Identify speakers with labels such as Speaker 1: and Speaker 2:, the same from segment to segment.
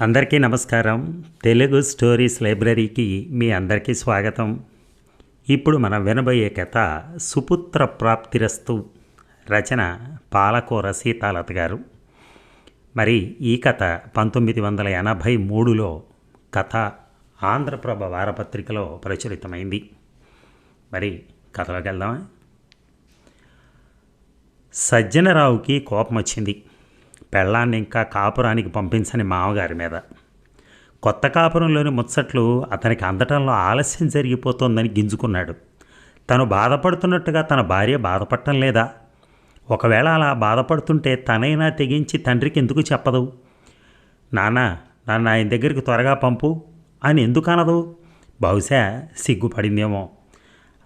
Speaker 1: అందరికీ నమస్కారం. తెలుగు స్టోరీస్ లైబ్రరీకి మీ అందరికీ స్వాగతం. ఇప్పుడు మనం వినబోయే కథ సుపుత్ర ప్రాప్తిరస్తు రచన పాలకూర సీతాలత గారు. మరి ఈ కథ పంతొమ్మిది వందల ఎనభై మూడులో కథ ఆంధ్రప్రభ వారపత్రికలో ప్రచురితమైంది. మరి కథలోకి వెళ్దామా? సజ్జనరావుకి కోపం వచ్చింది పెళ్ళాన్ని ఇంకా కాపురానికి పంపించని మామగారి మీద. కొత్త కాపురంలోని ముచ్చట్లు అతనికి అందటంలో ఆలస్యం జరిగిపోతోందని గింజుకున్నాడు. తను బాధపడుతున్నట్టుగా తన భార్య బాధపడటం లేదా? ఒకవేళ అలా బాధపడుతుంటే తనైనా తెగించి తండ్రికి ఎందుకు చెప్పదు? నాన్న నన్ను ఆయన దగ్గరికి త్వరగా పంపు అని ఎందుకు అనదు బహుశా సిగ్గుపడిందేమో.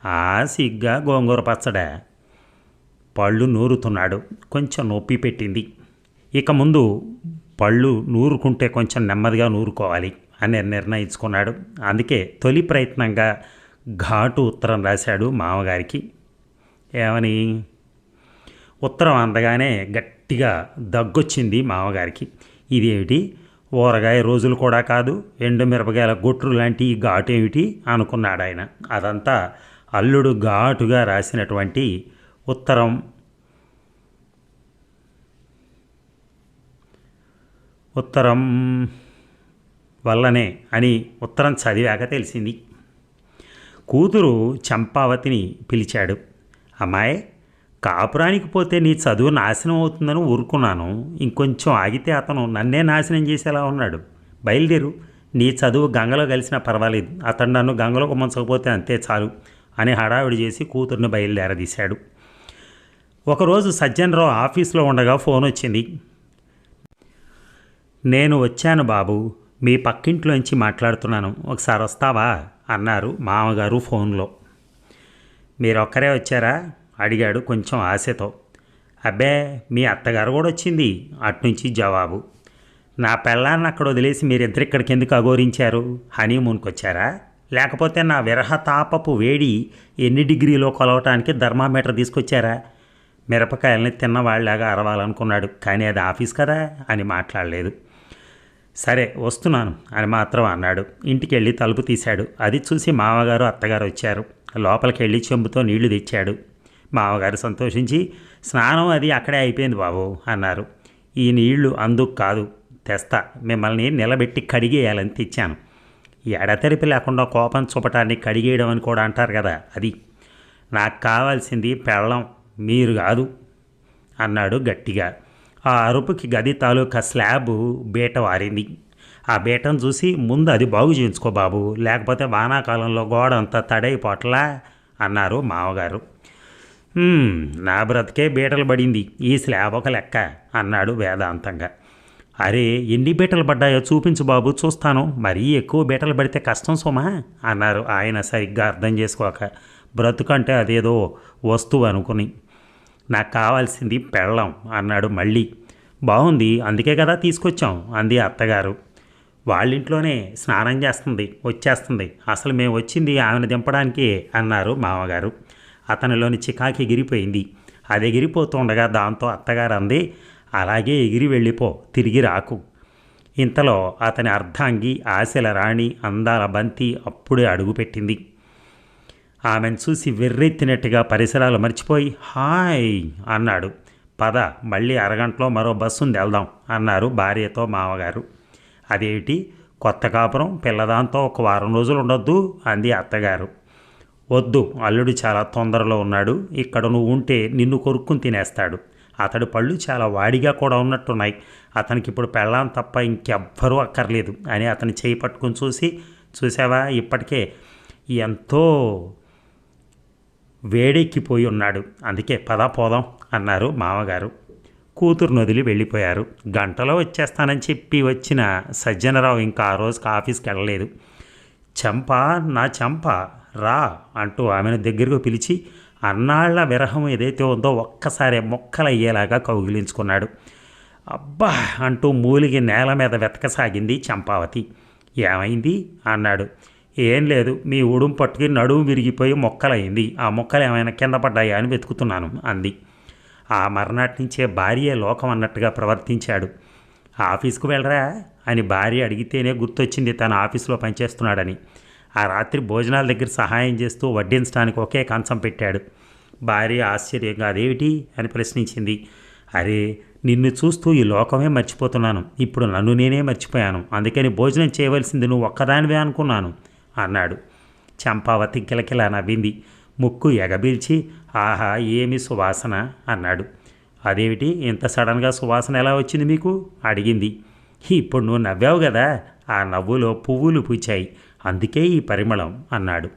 Speaker 1: ఆ సిగ్గా గోంగూర పచ్చడా. పళ్ళు నూరుతున్నాడు. కొంచెం నొప్పి పెట్టింది. ఇక ముందు పళ్ళు నూరుకుంటే కొంచెం నెమ్మదిగా నూరుకోవాలి అని నిర్ణయించుకున్నాడు. అందుకే తొలి ప్రయత్నంగా ఘాటు ఉత్తరం రాశాడు మామగారికి. ఏమని? ఉత్తరం అందగానే గట్టిగా దగ్గొచ్చింది మామగారికి. ఇదేమిటి? ఊరగాయ రోజులు కూడా కాదు ఎండు మిరపకాయల గొట్రు లాంటి ఘాటు ఏమిటి అనుకున్నాడు ఆయన అదంతా అల్లుడు ఘాటుగా రాసినటువంటి ఉత్తరం ఉత్తరం వల్లనే అని ఉత్తరం చదివాక తెలిసింది. కూతురు చంపావతిని పిలిచాడు. అమ్మాయి కాపురానికి పోతే నీ చదువు నాశనం అవుతుందని ఊరుకున్నాను. ఇంకొంచెం ఆగితే అతను నన్నే నాశనం చేసేలా ఉన్నాడు. బయలుదేరు. నీ చదువు గంగలో కలిసినా పర్వాలేదు. అతను నన్ను గంగలోకి ముంచకపోతే అంతే చాలు అని హడావిడి చేసి కూతుర్ని బయలుదేరదీశాడు. ఒకరోజు సజ్జనరావు ఆఫీస్లో ఉండగా ఫోన్ వచ్చింది. నేను వచ్చాను బాబు. మీ పక్కింట్లోంచి మాట్లాడుతున్నాను. ఒకసారి వస్తావా? అన్నారు మామగారు ఫోన్లో. మీరు ఒక్కరే వచ్చారా? అడిగాడు కొంచెం ఆశతో. అబ్బే మీ అత్తగారు కూడా వచ్చింది. అట్నుంచి జవాబు. నా పెళ్ళాన్ని అక్కడ వదిలేసి మీరిద్దరు ఇక్కడికి ఎందుకు అఘోరించారు? హనీమూన్కి వచ్చారా లేకపోతే నా విరహ తాపపు వేడి ఎన్ని డిగ్రీలో కొలవటానికి థర్మామీటర్ తీసుకొచ్చారా? మిరపకాయల్ని తిన్నవాళ్ళలాగా అరవాలనుకున్నాడు. కానీ అది ఆఫీస్ కదా? అని మాట్లాడలేదు. సరే వస్తున్నాను అని మాత్రం అన్నాడు. ఇంటికి వెళ్ళి తలుపు తీశాడు. అది చూసి మామగారు అత్తగారు వచ్చారు. లోపలికి వెళ్ళి చెంబుతో నీళ్ళు తెచ్చాడు. మామగారు సంతోషించి స్నానం అది అక్కడే అయిపోయింది బాబు అన్నారు. ఈ నీళ్ళు అందుకు కాదు తెస్తా. మిమ్మల్ని నిలబెట్టి కడిగేయాలని తెచ్చాను. ఎడతెరిపి లేకుండా కోపం చూపటాన్ని కడిగేయడం అని కూడా అంటారు కదా అది. నాకు కావాల్సింది పెళ్ళం మీరు కాదు అన్నాడు గట్టిగా. ఆ అరుపుకి గది తాలూకా స్లాబ్ బీట వారింది. ఆ బీటను చూసి ముందు అది బాగు చేయించుకో బాబు లేకపోతే వానాకాలంలో గోడ అంతా తడైపోట్లా అన్నారు మామగారు. నా బ్రతికే బీటలు పడింది ఈ స్లాబ్ ఒక లెక్క అన్నాడు వేదాంతంగా. అరే ఎన్ని బీటలు పడ్డాయో చూపించు బాబు చూస్తాను. మరీ ఎక్కువ బీటలు పడితే కష్టం సుమా అన్నారు ఆయన సరిగ్గా అర్థం చేసుకోక. బ్రతుకంటే అదేదో వస్తువు అనుకుని నాకు కావాల్సింది పెళ్ళం అన్నాడు మళ్ళీ. బాగుంది అందుకే కదా తీసుకొచ్చాం అంది అత్తగారు. వాళ్ళింట్లోనే స్నానం చేస్తుంది వచ్చేస్తుంది. అసలు మేము వచ్చింది ఆమెను దింపడానికి అన్నారు మామగారు. అతనిలోని చికాకి ఎగిరిపోయింది. అది ఎగిరిపోతుండగా దాంతో అత్తగారు అంది అలాగే ఎగిరి వెళ్ళిపో తిరిగి రాకు. ఇంతలో అతని అర్ధాంగి ఆశల రాణి అందాల బంతి అప్పుడే అడుగుపెట్టింది. ఆమెను చూసి వెర్రెత్తినట్టుగా పరిసరాలు మర్చిపోయి హాయ్ అన్నాడు. పద మళ్ళీ అరగంటలో మరో బస్సుంది వెళ్దాం అన్నారు భార్యతో మామగారు. అదేమిటి కొత్త కాపురం? పిల్లదాంతో ఒక వారం రోజులు ఉండొద్దు అంది అత్తగారు. వద్దు అల్లుడు చాలా తొందరలో ఉన్నాడు. ఇక్కడ నువ్వు ఉంటే నిన్ను కొరుక్కుని తినేస్తాడు. అతడి పళ్ళు చాలా వాడిగా కూడా ఉన్నట్టున్నాయి. అతనికి ఇప్పుడు పెళ్ళాం తప్ప ఇంకెవ్వరూ అక్కర్లేదు అని అతని చేయి పట్టుకుని చూసి చూసావా ఇప్పటికే ఎంతో వేడెక్కిపోయి ఉన్నాడు. అందుకే పద పోదాం అన్నారు మామగారు. కూతురు వదిలి వెళ్ళిపోయారు. గంటలో వచ్చేస్తానని చెప్పి వచ్చిన సజ్జనరావు ఇంకా ఆ రోజుకి ఆఫీస్కి వెళ్ళలేదు. చంప నా చంప రా అంటూ ఆమెను దగ్గరకు పిలిచి అన్నాళ్ళ విరహం ఏదైతే ఉందో ఒక్కసారి మొక్కలయ్యేలాగా కౌగిలించుకున్నాడు. అబ్బా అంటూ మూలిగి నేల మీద వెతకసాగింది చంపావతి. ఏమైంది? అన్నాడు. ఏం లేదు మీ ఉడుం పట్టుకి నడుము విరిగిపోయి మొక్కలైంది. ఆ మొక్కలు ఏమైనా కింద పడ్డాయా అని వెతుకుతున్నాను అంది. ఆ మర్నాటి నుంచే భార్య లోకం అన్నట్టుగా ప్రవర్తించాడు. ఆఫీస్కు వెళ్ళరా? అని భార్య అడిగితేనే గుర్తొచ్చింది తన ఆఫీసులో పనిచేస్తున్నాడని. ఆ రాత్రి భోజనాల దగ్గర సహాయం చేస్తూ వడ్డించడానికి ఒకే కంచం పెట్టాడు. భార్య ఆశ్చర్యంగా అదేమిటి? అని ప్రశ్నించింది. అరే నిన్ను చూస్తూ ఈ లోకమే మర్చిపోతున్నాను. ఇప్పుడు నన్ను నేనే మర్చిపోయాను. అందుకని భోజనం చేయవలసింది నువ్వు ఒక్కదానివే అనుకున్నాను. అన్నాడు. చంపావతి కిలకిల నవ్వింది. ముక్కు ఎగబీల్చి ఆహా ఏమి సువాసన? అన్నాడు. అదేమిటి? ఇంత సడన్గా సువాసన ఎలా వచ్చింది మీకు? అడిగింది. ఇప్పుడు నువ్వు నవ్వావు కదా ఆ నవ్వులో పువ్వులు పూచాయి. అందుకే ఈ పరిమళం అన్నాడు.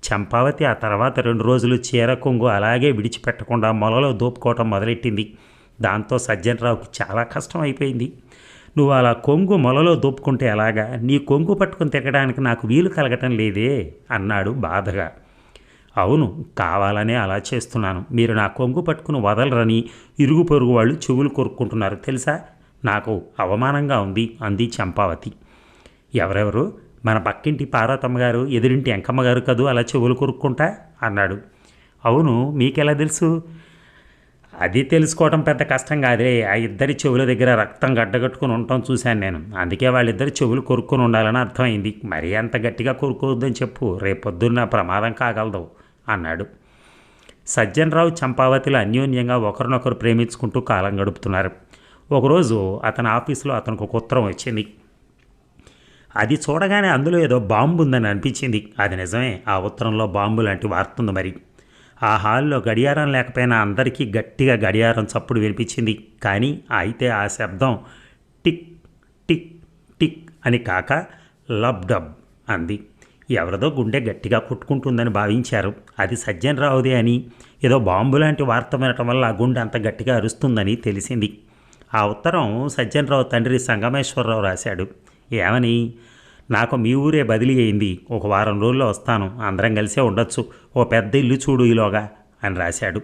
Speaker 1: చంపావతి ఆ తర్వాత రెండు రోజులు చీర కొంగు అలాగే విడిచిపెట్టకుండా మొలలో దోపుకోవటం మొదలెట్టింది. దాంతో సజ్జనరావుకి చాలా కష్టం అయిపోయింది. నువ్వు అలా కొంగు మొలలో దోపుకుంటే ఎలాగా? నీ కొంగు పట్టుకొని తిరగడానికి నాకు వీలు కలగటం లేదే అన్నాడు బాధగా. అవును కావాలనే అలా చేస్తున్నాను. మీరు నా కొంగు పట్టుకుని వదలరని ఇరుగు పొరుగు వాళ్ళు చెవులు కొరుక్కుంటున్నారు తెలుసా? నాకు అవమానంగా ఉంది అంది చంపావతి. ఎవరెవరు? మన పక్కింటి పార్వతమ్మ గారు ఎదురింటి ఎంకమ్మ గారు కదూ అలా చెవులు కొరుక్కుంటా? అన్నాడు. అవును మీకెలా తెలుసు? అది తెలుసుకోవటం పెద్ద కష్టం కాదులే. ఆ ఇద్దరి చెవుల దగ్గర రక్తం గడ్డగట్టుకుని ఉండటం చూశాను నేను. అందుకే వాళ్ళిద్దరు చెవులు కొరుక్కొని ఉండాలని అర్థమైంది. మరీ అంత గట్టిగా కొరుకోవద్దని చెప్పు. రేపొద్దున్న ప్రమాదం కాగలదు అన్నాడు. సజ్జనరావు చంపావతిలో అన్యోన్యంగా ఒకరినొకరు ప్రేమించుకుంటూ కాలం గడుపుతున్నారు. ఒకరోజు అతని ఆఫీసులో అతనికి ఒక ఉత్తరం వచ్చింది. అది చూడగానే అందులో ఏదో బాంబు ఉందని అనిపించింది. అది నిజమే. ఆ ఉత్తరంలో బాంబు లాంటి వార్తుంది మరి. ఆ హాల్లో గడియారం లేకపోయినా అందరికీ గట్టిగా గడియారం చప్పుడు వినిపించింది. కానీ అయితే ఆ శబ్దం టిక్ టిక్ టిక్ అని కాక లబ్ డబ్ అంది. ఎవరిదో గుండె గట్టిగా కొట్టుకుంటుందని భావించారు. అది సజ్జన్ రావుదే అని. ఏదో బాంబు లాంటి వార్త వినటం వల్ల ఆ గుండె అంత గట్టిగా అరుస్తుందని తెలిసింది. ఆ ఉత్తరం సజ్జన్ రావు తండ్రి సంగమేశ్వరరావు రాశాడు. ఏమని? నాకు మీ ఊరే బదిలీ అయింది. ఒక వారం రోజుల్లో వస్తాను. అందరం కలిసే ఉండొచ్చు. ఓ పెద్ద ఇల్లు చూడు ఈలోగా అని రాశాడు.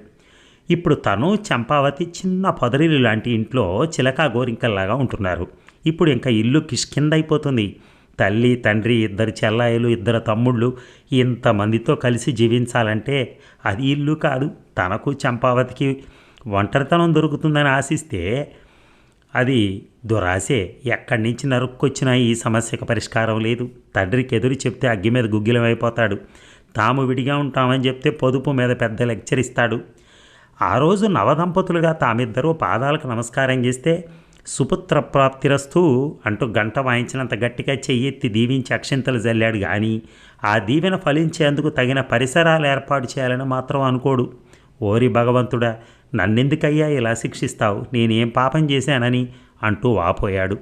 Speaker 1: ఇప్పుడు తను చంపావతి చిన్న పొదరిల్లు లాంటి ఇంట్లో చిలకా గోరింకల్లాగా ఉంటున్నారు. ఇప్పుడు ఇంకా ఇల్లు కిష్కిందైపోతుంది. తల్లి తండ్రి ఇద్దరు చెల్లాయిలు ఇద్దరు తమ్ముళ్ళు ఇంతమందితో కలిసి జీవించాలంటే అది ఇల్లు కాదు. తనకు చంపావతికి ఒంటరితనం దొరుకుతుందని ఆశిస్తే అది దురాశే. ఎక్కడి నుంచి నరుక్కొచ్చినా ఈ సమస్యకు పరిష్కారం లేదు. తండ్రికి ఎదురు చెప్తే అగ్గి మీద గుగ్గిలమైపోతాడు. తాము విడిగా ఉంటామని చెప్తే పొదుపు మీద పెద్ద లెక్చర్ ఇస్తాడు. ఆ రోజు నవదంపతులుగా తామిద్దరూ పాదాలకు నమస్కారం చేస్తే సుపుత్ర ప్రాప్తిరస్తూ అంటూ గంట వాయించినంత గట్టిగా చెయ్యెత్తి దీవించి అక్షింతలు జల్లాడు. కానీ ఆ దీవెన ఫలించేందుకు తగిన పరిసరాలు ఏర్పాటు చేయాలని మాత్రం అనుకోడు. ఓరి భగవంతుడా నన్నెందుకయ్యా ఇలా శిక్షిస్తావు? నేనేం పాపం చేశానని? అంటూ వాపోయాడు.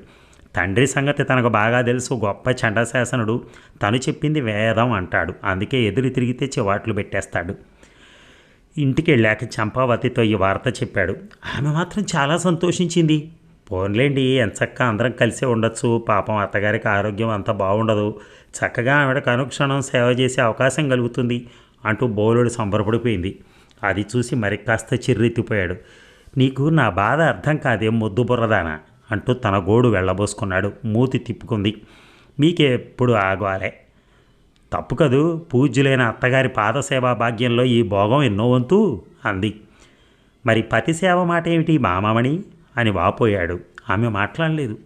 Speaker 1: తండ్రి సంగతి తనకు బాగా తెలుసు. గొప్ప చండశాసనుడు. తను చెప్పింది వేదం అంటాడు. అందుకే ఎదురు తిరిగితే చివాట్లు పెట్టేస్తాడు. ఇంటికి వెళ్ళాక చంపావతితో ఈ వార్త చెప్పాడు. ఆమె మాత్రం చాలా సంతోషించింది. పోన్లేండి ఎంచక్క అందరం కలిసే ఉండొచ్చు. పాపం అత్తగారికి ఆరోగ్యం అంత బాగుండదు. చక్కగా ఆవిడకు అనుక్షణం సేవ చేసే అవకాశం కలుగుతుంది అంటూ బోలుడు సంబరపడిపోయింది. అది చూసి మరి కాస్త చిర్రెత్తిపోయాడు. నీకు నా బాధ అర్థం కాదేం మొద్దు బుర్రదానా? అంటూ తన గోడు వెళ్ళబోసుకున్నాడు. మూతి తిప్పుకుంది. మీకెప్పుడు ఆగవాలే తప్పు కదూ. పూజ్యులైన అత్తగారి పాదసేవా భాగ్యంలో ఈ భోగం ఎన్నో వంతు అంది. మరి పతి సేవ మాట ఏమిటి మామమణి? అని వాపోయాడు. ఆమె మాట్లాడలేదు.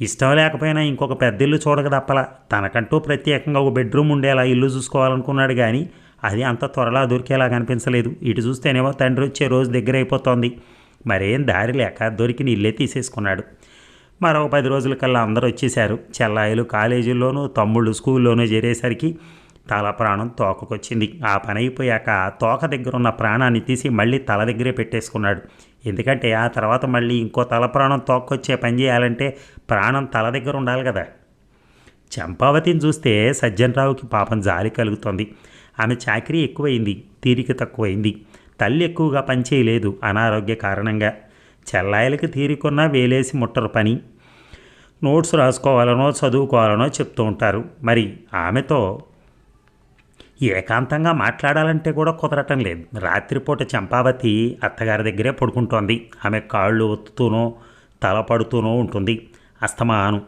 Speaker 1: ఇష్టం లేకపోయినా ఇంకొక పెద్ద ఇల్లు చూడక తప్పలా. తనకంటూ ప్రత్యేకంగా ఒక బెడ్రూమ్ ఉండేలా ఇల్లు చూసుకోవాలనుకున్నాడు కానీ అది అంత త్వరలా దొరికేలా కనిపించలేదు. ఇటు చూస్తేనేమో తండ్రి వచ్చే రోజు దగ్గర అయిపోతోంది. మరేం దారి లేక దొరికిన ఇల్లే తీసేసుకున్నాడు. మరో పది రోజుల కల్లా అందరూ వచ్చేశారు. చెల్లాయిలు కాలేజీల్లోనూ తమ్ముళ్ళు స్కూల్లోనూ చేరేసరికి తల ప్రాణం తోకకొచ్చింది. ఆ పని అయిపోయాక తోక దగ్గర ఉన్న ప్రాణాన్ని తీసి మళ్ళీ తల దగ్గరే పెట్టేసుకున్నాడు. ఎందుకంటే ఆ తర్వాత మళ్ళీ ఇంకో తల ప్రాణం తోకొచ్చే పని చేయాలంటే ప్రాణం తల దగ్గర ఉండాలి కదా. చంపావతిని చూస్తే సజ్జనరావుకి పాపం జాలి కలుగుతుంది. ఆమె చాకరీ ఎక్కువైంది తీరిక తక్కువైంది. తల్లి ఎక్కువగా పనిచేయలేదు అనారోగ్య కారణంగా. చెల్లాయిలకి తీరికున్నా వేలేసి ముట్టరు పని. నోట్స్ రాసుకోవాలనో చదువుకోవాలనో చెప్తూ ఉంటారు. మరి ఆమెతో ఏకాంతంగా మాట్లాడాలంటే కూడా కుదరటం లేదు. రాత్రిపూట చంపావతి అత్తగారి దగ్గరే పడుకుంటోంది. ఆమె కాళ్ళు ఒత్తుతూనో తల పడుతూనో ఉంటుంది. అస్తమానం.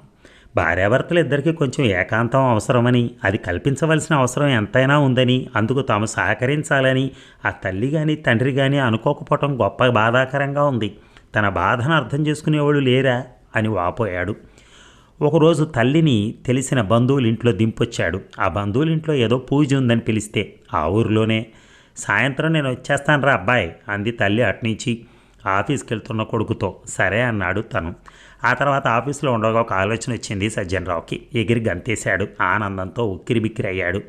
Speaker 1: భార్యాభర్తలు ఇద్దరికీ కొంచెం ఏకాంతం అవసరమని అది కల్పించవలసిన అవసరం ఎంతైనా ఉందని అందుకు తాము సహకరించాలని ఆ తల్లి కానీ తండ్రి కానీ అనుకోకపోవటం గొప్ప బాధాకరంగా ఉంది. తన బాధను అర్థం చేసుకునేవాళ్ళు లేరా? అని వాపోయాడు. ఒకరోజు తల్లిని తెలిసిన బంధువుల ఇంట్లో దింపొచ్చాడు. ఆ బంధువుల ఇంట్లో ఏదో పూజ ఉందని పిలిస్తే ఆ ఊరిలోనే. సాయంత్రం నేను వచ్చేస్తాను రా అబ్బాయి అంది తల్లి అట్నుంచి. ఆఫీస్కి వెళ్తున్న కొడుకుతో. సరే అన్నాడు తను. ఆ తర్వాత ఆఫీస్లో ఉండగా ఒక ఆలోచన వచ్చింది సజ్జనరావుకి. ఎగిరి గంతేశాడు. ఆనందంతో ఉక్కిరి బిక్కిరి అయ్యాడు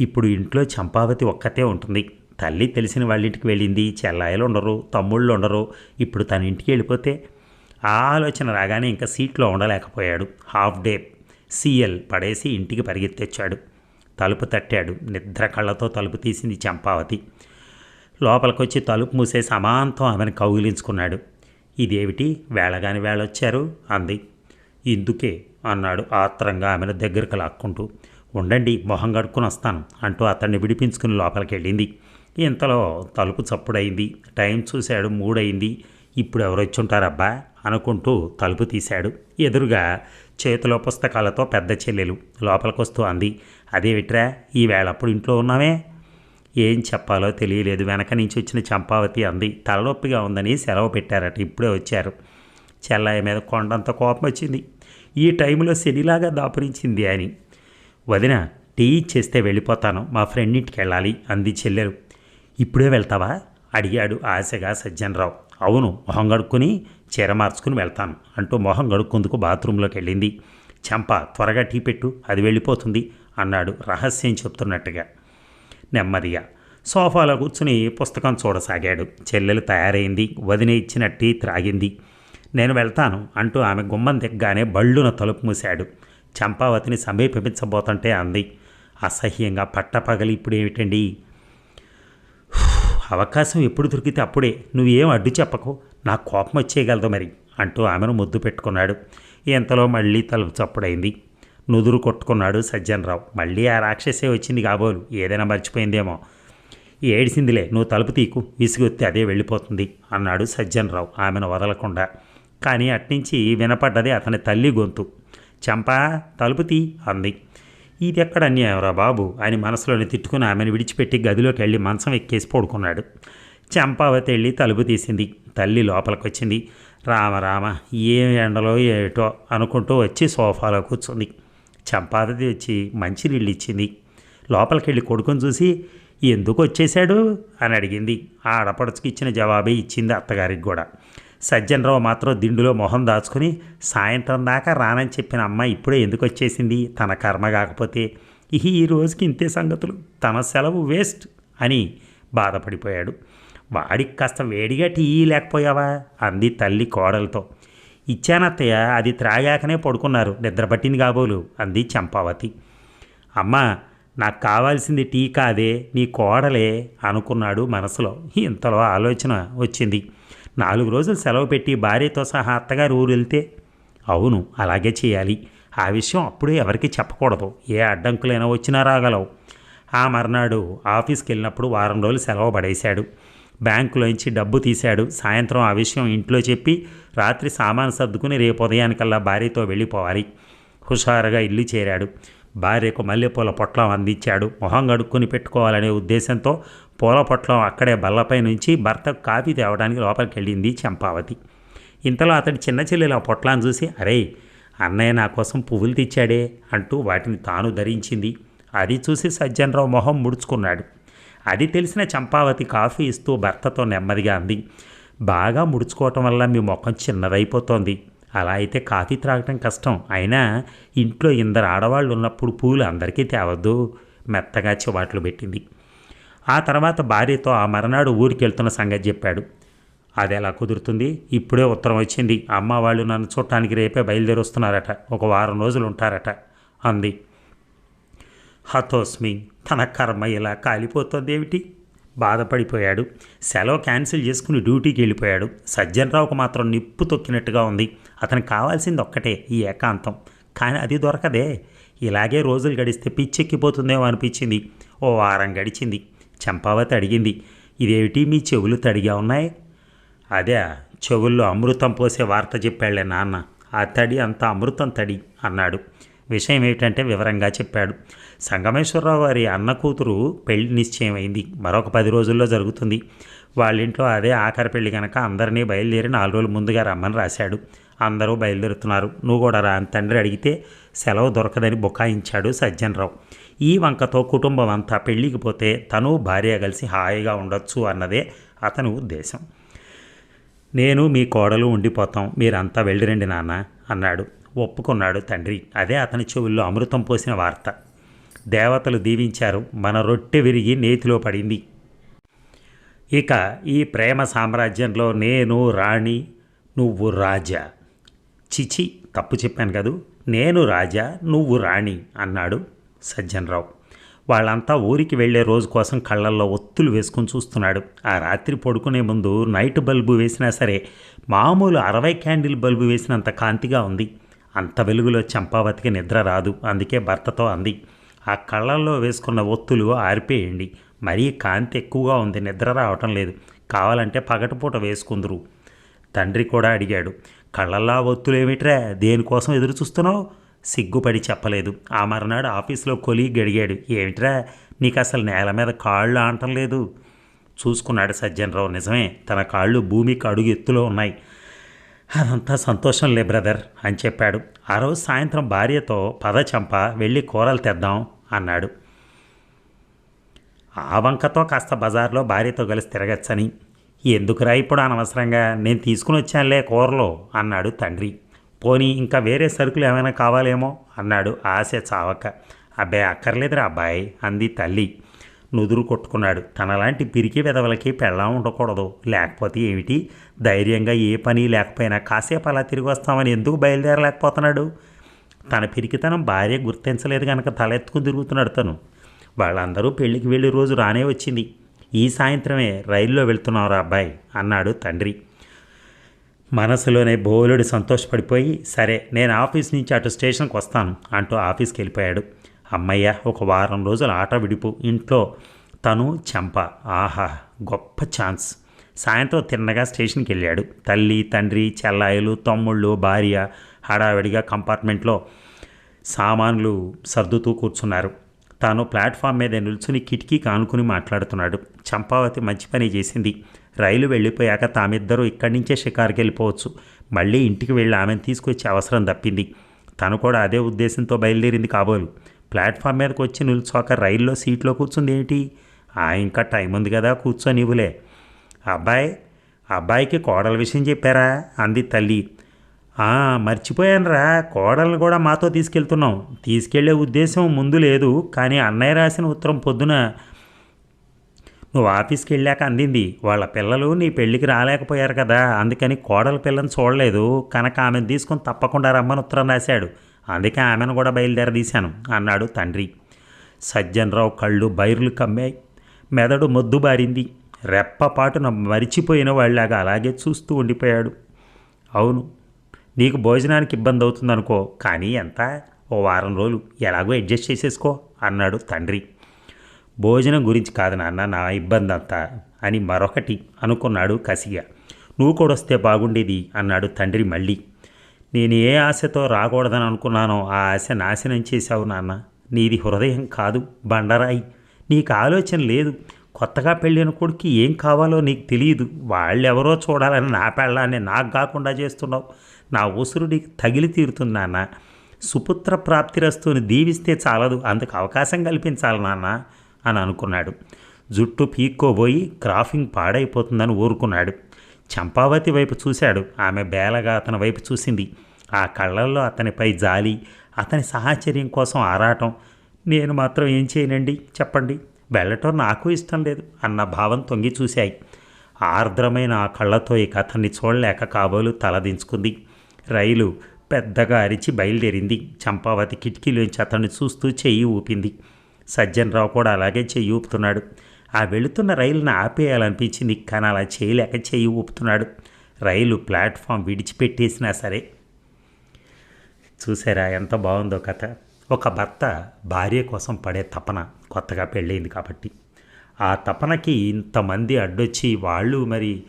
Speaker 1: ఇప్పుడు ఇంట్లో చంపావతి ఒక్కతే ఉంటుంది. తల్లి తెలిసిన వాళ్ళింటికి వెళ్ళింది. చెల్లాయిలు ఉండరు తమ్ముళ్ళు ఉండరు. ఇప్పుడు తన ఇంటికి వెళ్ళిపోతే ఆ ఆలోచన రాగానే ఇంకా సీట్లో ఉండలేకపోయాడు. హాఫ్ డే సీఎల్ పడేసి ఇంటికి పరిగెత్తెచ్చాడు తలుపు తట్టాడు. నిద్ర కళ్ళతో తలుపు తీసింది చంపావతి. లోపలికొచ్చి తలుపు మూసేసి అమాంతం ఆమెను కౌగిలించుకున్నాడు. ఇదేమిటి? వేళగాని వేళొచ్చారు? అంది. ఇందుకే అన్నాడు ఆత్రంగా ఆమెను దగ్గరకు లాక్కుంటూ. ఉండండి మొహం కడుక్కుని వస్తాను అంటూ అతన్ని విడిపించుకుని లోపలికి వెళ్ళింది ఇంతలో తలుపు చప్పుడైంది టైం చూశాడు మూడైంది ఇప్పుడు ఎవరొచ్చి ఉంటారబ్బా అనుకుంటూ తలుపు తీశాడు. ఎదురుగా చేతిలో పుస్తకాలతో పెద్ద చెల్లెలు లోపలికొస్తూ అంది. అదేమిట్రా? ఈ వేళప్పుడు ఇంట్లో ఉన్నామే? ఏం చెప్పాలో తెలియలేదు. వెనక నుంచి వచ్చిన చంపావతి అంది. తలనొప్పిగా ఉందని సెలవు పెట్టారట. ఇప్పుడే వచ్చారు. చెల్లాయి మీద కొండంత కోపం వచ్చింది. ఈ టైంలో శనిలాగా దాపురించింది అని. వదిన టీ ఇచ్చేస్తే వెళ్ళిపోతాను. మా ఫ్రెండ్ ఇంటికి వెళ్ళాలి అంది చెల్లెలు. ఇప్పుడే వెళ్తావా? అడిగాడు ఆశగా సజ్జనరావు. అవును మొహం గడుక్కుని చీర మార్చుకుని వెళ్తాను అంటూ మొహం గడుక్కుందుకు బాత్రూంలోకి వెళ్ళింది. చంప త్వరగా టీ పెట్టు అది వెళ్ళిపోతుంది అన్నాడు రహస్యం చెప్తున్నట్టుగా. నెమ్మదిగా. సోఫాలో కూర్చుని పుస్తకం చూడసాగాడు. చెల్లెలు తయారైంది. వదిన ఇచ్చిన టీ త్రాగింది. నేను వెళ్తాను అంటూ ఆమె గుమ్మం దిగ్గానే బళ్ళున తలుపు మూశాడు. చంపావతిని సమీపించబోతుంటే అంది. అసహ్యంగా పట్టపగలి ఇప్పుడేమిటండి? అవకాశం ఎప్పుడు దొరికితే అప్పుడే. నువ్వేం అడ్డు చెప్పకు. నాకు కోపం వచ్చేయగలదు మరి అంటూ ఆమెను ముద్దు పెట్టుకున్నాడు. ఇంతలో మళ్ళీ తలుపు చప్పుడైంది. నుదురు కొట్టుకున్నాడు సజ్జనరావు. మళ్ళీ ఆ రాక్షసే వచ్చింది కాబోలు. ఏదైనా మర్చిపోయిందేమో. ఏడిసిందిలే నువ్వు తలుపు తీకు విసిగొత్తి అదే వెళ్ళిపోతుంది అన్నాడు సజ్జనరావు ఆమెను వదలకుండా. కానీ అట్నుంచి వినపడ్డది అతని తల్లి గొంతు. చంపా తలుపు తీ అంది. ఇది ఎక్కడ అన్యాయంరా బాబు అని మనసులోని తిట్టుకుని ఆమెను విడిచిపెట్టి గదిలోకి వెళ్ళి మంచం ఎక్కేసి పడుకున్నాడు. చంపావతి వెళ్ళి తలుపు తీసింది. తల్లి లోపలికి వచ్చింది రామ రామ ఏ ఎండలో ఏటో అనుకుంటూ వచ్చి సోఫాలో కూర్చుంది. చంపావతి వచ్చి మంచినీళ్ళు ఇచ్చింది లోపలికి వెళ్ళి కొడుకుని చూసి ఎందుకు వచ్చేశాడు? అని అడిగింది. ఆ ఆడపడుచుకి ఇచ్చిన జవాబే ఇచ్చింది అత్తగారికి కూడా. సజ్జనరావు మాత్రం దిండులో మొహం దాచుకుని సాయంత్రం దాకా రానని చెప్పిన అమ్మ ఇప్పుడే ఎందుకు వచ్చేసింది? తన కర్మ కాకపోతే ఇహి ఈ రోజుకి ఇంతే సంగతులు. తన సెలవు వేస్ట్ అని బాధపడిపోయాడు. వాడికి కాస్త వేడిగా టీ లేకపోయావా? అంది తల్లి కోడలతో. ఇచ్చానత్తయ్య అది త్రాగాకనే పడుకున్నారు. నిద్ర పట్టింది కాబోలు అంది చంపావతి. అమ్మా నాకు కావాల్సింది టీ కాదే నీ కోడలే అనుకున్నాడు మనసులో. ఇంతలో ఆలోచన వచ్చింది. నాలుగు రోజులు సెలవు పెట్టి భార్యతో సహా అత్తగారు ఊరు వెళ్తే అవును అలాగే చేయాలి. ఆ విషయం అప్పుడే ఎవరికి చెప్పకూడదు. ఏ అడ్డంకులైనా వచ్చినా రాగలవు. ఆ మర్నాడు ఆఫీస్కి వెళ్ళినప్పుడు వారం రోజులు సెలవు పడేశాడు. బ్యాంకులోంచి డబ్బు తీశాడు. సాయంత్రం ఆ విషయం ఇంట్లో చెప్పి రాత్రి సామాను సర్దుకుని రేపు ఉదయానికల్లా భార్యతో వెళ్ళిపోవాలి. హుషారుగా ఇల్లు చేరాడు. భార్యకు మల్లెపూల పొట్లం అందించాడు. మొహం గడుక్కుని పెట్టుకోవాలనే ఉద్దేశంతో పూల పొట్లం అక్కడే బల్లపై నుంచి భర్తకు కాఫీ తేవడానికి లోపలికి వెళ్ళింది చంపావతి. ఇంతలో అతడి చిన్న చెల్లెలు ఆ పొట్లాన్ని చూసి అరే అన్నయ్య నా కోసం పువ్వులు తెచ్చాడే అంటూ వాటిని తాను ధరించింది. అది చూసి సజ్జనరావు మొహం ముడుచుకున్నాడు. అది తెలిసిన చంపావతి కాఫీ ఇస్తూ భర్తతో నెమ్మదిగా అంది. బాగా ముడుచుకోవటం వల్ల మీ ముఖం చిన్నదైపోతోంది. అలా అయితే కాఫీ త్రాగటం కష్టం. అయినా ఇంట్లో ఇందరు ఆడవాళ్ళు ఉన్నప్పుడు పూలు అందరికీ తేవద్దు మెత్తగా చివాట్లు పెట్టింది. ఆ తర్వాత భార్యతో ఆ మరనాడు ఊరికి వెళ్తున్న సంగతి చెప్పాడు. అది ఎలా కుదురుతుంది? ఇప్పుడే ఉత్తరం వచ్చింది. అమ్మ వాళ్ళు నన్ను చూడటానికి రేపే బయలుదేరి వస్తున్నారట ఒక వారం రోజులు ఉంటారట అంది. హతోస్మి. తన కర్మ ఇలా కాలిపోతుందేమిటి? బాధపడిపోయాడు. సెలవు క్యాన్సిల్ చేసుకుని డ్యూటీకి వెళ్ళిపోయాడు. సజ్జనరావుకు మాత్రం నిప్పు తొక్కినట్టుగా ఉంది. అతనికి కావాల్సింది ఒక్కటే ఈ ఏకాంతం. కానీ అది దొరకదే. ఇలాగే రోజులు గడిస్తే పిచ్చెక్కిపోతుందేమో అనిపించింది. ఓ వారం గడిచింది. చంపావతి అడిగింది ఇదేమిటి? మీ చెవులు తడిగా ఉన్నాయి? అదే చెవుల్లో అమృతం పోసే వార్త చెప్పాడులే నాన్న. ఆ తడి అంత అమృతం తడి అన్నాడు. విషయం ఏమిటంటే వివరంగా చెప్పాడు. సంగమేశ్వరరావు వారి అన్న కూతురు పెళ్ళి నిశ్చయమైంది. మరొక పది రోజుల్లో జరుగుతుంది. వాళ్ళ ఇంట్లో అదే ఆఖరి పెళ్ళి కనుక అందరినీ బయలుదేరి నాలుగు రోజులు ముందుగా రమ్మని రాశాడు. అందరూ బయలుదేరుతున్నారు. నువ్వు కూడా రా అని తండ్రి అడిగితే సెలవు దొరకదని బుకాయించాడు సజ్జనరావు. ఈ వంకతో కుటుంబం అంతా పెళ్ళికి పోతే తను భార్య కలిసి హాయిగా ఉండొచ్చు అన్నదే అతని ఉద్దేశం. నేను మీ కోడలు ఉండిపోతాం. మీరంతా వెళ్ళిరండి నాన్న అన్నాడు. ఒప్పుకున్నాడు తండ్రి. అదే అతని చెవుల్లో అమృతం పోసిన వార్త. దేవతలు దీవించారు. మన రొట్టె విరిగి నేతిలో పడింది. ఇక ఈ ప్రేమ సామ్రాజ్యంలో నేను రాణి నువ్వు రాజా. చిచి తప్పు చెప్పాను కదూ? నేను రాజా నువ్వు రాణి అన్నాడు సజ్జనరావు. వాళ్ళంతా ఊరికి వెళ్ళే రోజు కోసం కళ్ళల్లో ఒత్తులు వేసుకుని చూస్తున్నాడు. ఆ రాత్రి పడుకునే ముందు నైట్ బల్బు వేసినా సరే మామూలు అరవై క్యాండిల్ బల్బు వేసినంత కాంతిగా ఉంది. అంత వెలుగులో చంపావతికి నిద్ర రాదు అందుకే భర్తతో అంది. ఆ కళ్ళల్లో వేసుకున్న ఒత్తులు ఆరిపేయండి. మరీ కాంతి ఎక్కువగా ఉంది నిద్ర రావటం లేదు. కావాలంటే పగటిపూట వేసుకుందరు. తండ్రి కూడా అడిగాడు. కళ్ళల్లా ఒత్తులేమిట్రా? దేనికోసం ఎదురు చూస్తున్నావు? సిగ్గుపడి చెప్పలేదు. ఆ మరునాడు ఆఫీస్లో కొలి అడిగాడు. ఏమిట్రా? నీకు అసలు నేల మీద కాళ్ళు ఆనటం లేదు. చూసుకున్నాడు సజ్జనరావు. నిజమే తన కాళ్ళు భూమికి అడుగు ఎత్తులో ఉన్నాయి. అదంతా సంతోషం లే బ్రదర్ అని చెప్పాడు. ఆ రోజు సాయంత్రం భార్యతో పదచంప వెళ్ళి కూరలు తెద్దాం అన్నాడు. ఆ వంకతో కాస్త బజార్లో భార్యతో కలిసి తిరగచ్చని. ఎందుకురా ఇప్పుడు అనవసరంగా? నేను తీసుకుని వచ్చానులే కూరలో అన్నాడు తండ్రి. పోనీ ఇంకా వేరే సరుకులు ఏమైనా కావాలేమో అన్నాడు ఆశ చావక. అబ్బాయి అక్కర్లేదురా అబ్బాయి అంది తల్లి. నుదురు కొట్టుకున్నాడు. తనలాంటి పిరికి వెదవలకి పెళ్ళం ఉండకూడదు. లేకపోతే ఏమిటి? ధైర్యంగా ఏ పని లేకపోయినా కాసేపు అలా తిరిగి వస్తామని ఎందుకు బయలుదేరలేకపోతున్నాడు? తన పిరికితనం భార్య గుర్తించలేదు కనుక తలెత్తుకుని తిరుగుతున్నాడు తను. వాళ్ళందరూ పెళ్ళికి వెళ్ళి రోజు రానే వచ్చింది. ఈ సాయంత్రమే రైల్లో వెళ్తున్నావురా అబ్బాయి అన్నాడు తండ్రి. మనసులోనే బోలుడు సంతోషపడిపోయి సరే నేను ఆఫీస్ నుంచి అటు స్టేషన్కి వస్తాను అంటూ ఆఫీస్కి వెళ్ళిపోయాడు. అమ్మయ్య ఒక వారం రోజులు ఆట విడిపు. ఇంట్లో తను చెంప. ఆహా గొప్ప ఛాన్స్. సాయంత్రం తిన్నగా స్టేషన్కి వెళ్ళాడు తల్లి తండ్రి చెల్లాయిలు తమ్ముళ్ళు భార్య హడావిడిగా కంపార్ట్మెంట్లో సామాన్లు సర్దుతూ కూర్చున్నారు. తాను ప్లాట్ఫామ్ మీద నిల్చుని కిటికీ కానుకుని మాట్లాడుతున్నాడు. చంపావతి మంచి పని చేసింది. రైలు వెళ్ళిపోయాక తామిద్దరూ ఇక్కడి నుంచే షికారుకి వెళ్ళిపోవచ్చు మళ్ళీ ఇంటికి వెళ్ళి ఆమెను తీసుకొచ్చే అవసరం తప్పింది తను కూడా అదే ఉద్దేశంతో బయలుదేరింది కాబోలు. ప్లాట్ఫామ్ మీదకి వచ్చి నిల్చోక రైల్లో సీట్లో కూర్చుంది ఏంటి? ఆ ఇంకా టైం ఉంది కదా కూర్చొనివ్వులే. అబ్బాయి అబ్బాయికి కోడల విషయం చెప్పారా? అంది తల్లి. మర్చిపోయానురా. కోడల్ని కూడా మాతో తీసుకెళ్తున్నాం. తీసుకెళ్ళే ఉద్దేశం ముందు లేదు కానీ అన్నయ్య రాసిన ఉత్తరం పొద్దున నువ్వు ఆఫీస్కి వెళ్ళాక అందింది. వాళ్ళ పిల్లలు నీ పెళ్ళికి రాలేకపోయారు కదా అందుకని కోడల పిల్లని చూడలేదు. కనుక ఆమెను తీసుకొని తప్పకుండా రమ్మని ఉత్తరం రాశాడు. అందుకే ఆమెను కూడా బయలుదేరదీశాను అన్నాడు తండ్రి. సజ్జనరావు కళ్ళు బైర్లు కమ్మాయి మెదడు మొద్దు బారింది. రెప్పపాటున మరిచిపోయిన వాళ్ళలాగా అలాగే చూస్తూ ఉండిపోయాడు. అవును నీకు భోజనానికి ఇబ్బంది అవుతుందనుకో కానీ ఎంత? ఓ వారం రోజులు. ఎలాగో అడ్జస్ట్ చేసేసుకో అన్నాడు తండ్రి. భోజనం గురించి కాదు నాన్న నా ఇబ్బంది అంతా అని మరొకటి అనుకున్నాడు కసిగా. నువ్వు కూడా వస్తే బాగుండేది అన్నాడు తండ్రి మళ్ళీ. నేను ఏ ఆశతో రాకూడదని అనుకున్నానో ఆ ఆశ నాశనం చేశావు నాన్న. నీది హృదయం కాదు బండరాయి. నీకు ఆలోచన లేదు. కొత్తగా పెళ్ళిన కొడుకు ఏం కావాలో నీకు తెలియదు. వాళ్ళెవరో చూడాలని నా పెళ్ళాన్ని నాకు కాకుండా చేస్తున్నావు. నా ఉసురు నీకు తగిలి తీరుతుంది నాన్న. సుపుత్ర ప్రాప్తిరస్తుని దీవిస్తే చాలదు. అందుకు అవకాశం కల్పించాలి నాన్న అని అనుకున్నాడు. జుట్టు పీక్కోబోయి క్రాఫింగ్ పాడైపోతుందని ఊరుకున్నాడు. చంపావతి వైపు చూశాడు. ఆమె బేలగా అతని వైపు చూసింది. ఆ కళ్ళల్లో అతనిపై జాలి అతని సాహచర్యం కోసం ఆరాటం. నేను మాత్రం ఏం చేయనండి? చెప్పండి. వెళ్ళటం నాకు ఇష్టం లేదు అన్న భావం తొంగి చూశాయి. ఆర్ద్రమైన ఆ కళ్ళతో ఇక అతన్ని చూడలేక కాబోలు తలదించుకుంది రైలు పెద్దగా అరిచి బయలుదేరింది. చంపావతి కిటికీలోంచి అతన్ని చూస్తూ చెయ్యి ఊపింది. సజ్జనరావు కూడా అలాగే చెయ్యి ఊపుతున్నాడు. ఆ వెళుతున్న రైలును ఆపేయాలనిపించింది కానీ అలా చేయలేక చెయ్యి ఊపుతున్నాడు. రైలు ప్లాట్ఫామ్ విడిచిపెట్టేసినా సరే. చూసారా ఎంత బాగుందో కథ. ఒక భర్త భార్య కోసం పడే తపన. కొత్తగా పెళ్ళయింది కాబట్టి. ఆ తపనకి ఇంతమంది అడ్డొచ్చి వాళ్ళు మరి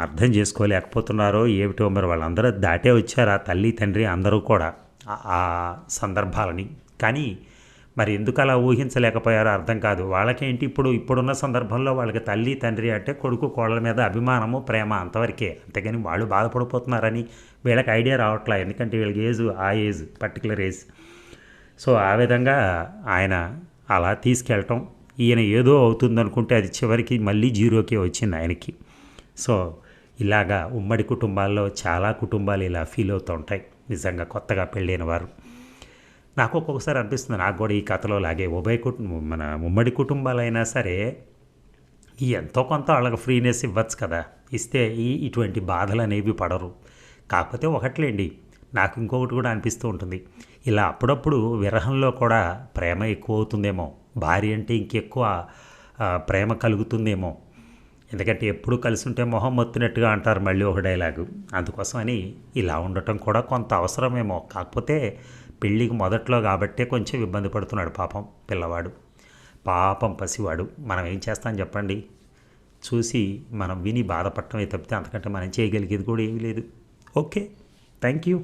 Speaker 1: అర్థం చేసుకోలేకపోతున్నారో ఏమిటో మరి వాళ్ళందరూ దాటే వచ్చారు ఆ తల్లి తండ్రి అందరూ కూడా ఆ- సందర్భాలని. కానీ మరి ఎందుకు అలా ఊహించలేకపోయారో అర్థం కాదు. వాళ్ళకేంటి ఇప్పుడు ఇప్పుడున్న సందర్భంలో వాళ్ళకి తల్లి తండ్రి అంటే కొడుకు కోళ్ళ మీద అభిమానము ప్రేమ అంతవరకే. అంతేగాని వాళ్ళు బాధపడిపోతున్నారని వీళ్ళకి ఐడియా రావట్లే. ఎందుకంటే వీళ్ళకి ఏజ్ ఆ ఏజ్ పర్టికులర్ ఏజ్. సో ఆ విధంగా ఆయన అలా తీసుకెళ్ళటం. ఈయన ఏదో అవుతుందనుకుంటే అది చివరికి మళ్ళీ జీరోకే వచ్చింది ఆయనకి. సో ఇలాగా ఉమ్మడి కుటుంబాల్లో చాలా కుటుంబాలు ఇలా ఫీల్ అవుతూ ఉంటాయి. నిజంగా కొత్తగా పెళ్ళైన వారు. నాకు ఒక్కొక్కసారి అనిపిస్తుంది నాకు కూడా ఈ కథలో లాగే ఉభయ కుటుంబం మన ఉమ్మడి కుటుంబాలైనా సరే ఎంతో కొంత వాళ్ళకి ఫ్రీనెస్ ఇవ్వచ్చు కదా. ఇస్తే ఈ ఇటువంటి బాధలు అనేవి పడరు. కాకపోతే ఒకట్లేండి నాకు ఇంకొకటి కూడా అనిపిస్తూ ఉంటుంది. ఇలా అప్పుడప్పుడు విరహంలో కూడా ప్రేమ ఎక్కువ అవుతుందేమో భార్య అంటే ఇంకెక్కువ ప్రేమ కలుగుతుందేమో. ఎందుకంటే ఎప్పుడు కలిసి ఉంటే మొహం మొత్తినట్టుగా అంటారు మళ్ళీ ఒక డైలాగు. అందుకోసమని ఇలా ఉండటం కూడా కొంత అవసరమేమో. కాకపోతే పెళ్ళికి మొదట్లో కాబట్టే కొంచెం ఇబ్బంది పడుతున్నాడు పాపం పిల్లవాడు. పాపం పసివాడు. మనం ఏం చేస్తాం చెప్పండి? చూసి మనం విని బాధపడటమే తప్పితే అంతకంటే మనం చేయగలిగేది కూడా ఏమీ లేదు. ఓకే. Thank you.